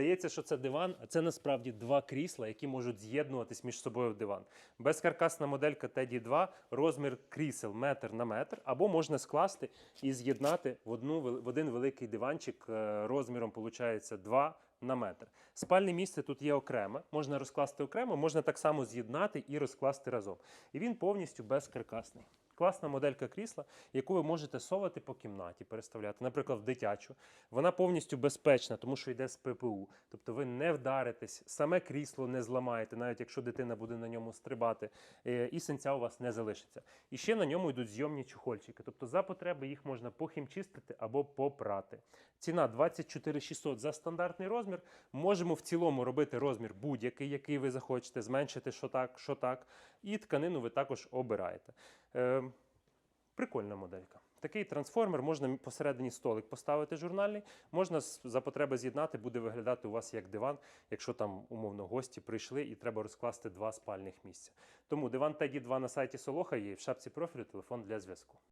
Здається, що це диван, а це насправді два крісла, які можуть з'єднуватись між собою в диван. Безкаркасна моделька Teddy 2, розмір крісел метр на метр, або можна скласти і з'єднати в, одну, в один великий диванчик е, розміром, виходить, 2 на метр. Спальне місце тут є окреме, можна розкласти окремо, можна так само з'єднати і розкласти разом. І він повністю безкаркасний. Класна моделька крісла, яку ви можете совати по кімнаті, переставляти, наприклад, в дитячу. Вона повністю безпечна, тому що йде з ППУ. Тобто ви не вдаритесь, саме крісло не зламаєте, навіть якщо дитина буде на ньому стрибати, е, і синця у вас не залишиться. І ще на ньому йдуть зйомні чохольчики. Тобто за потреби їх можна похімчистити або попрати. Ціна 24 600 за стандартний розмір. Можемо в цілому робити розмір будь-який, який ви захочете, зменшити що так, що так. І тканину ви також обираєте. Е, Прикольна моделька. Такий трансформер можна посередині столик поставити журнальний, можна за потреби з'єднати, буде виглядати у вас як диван, якщо там умовно гості прийшли і треба розкласти два спальних місця. Тому диван Теді 2 на сайті Солоха є в шапці профілю телефон для зв'язку.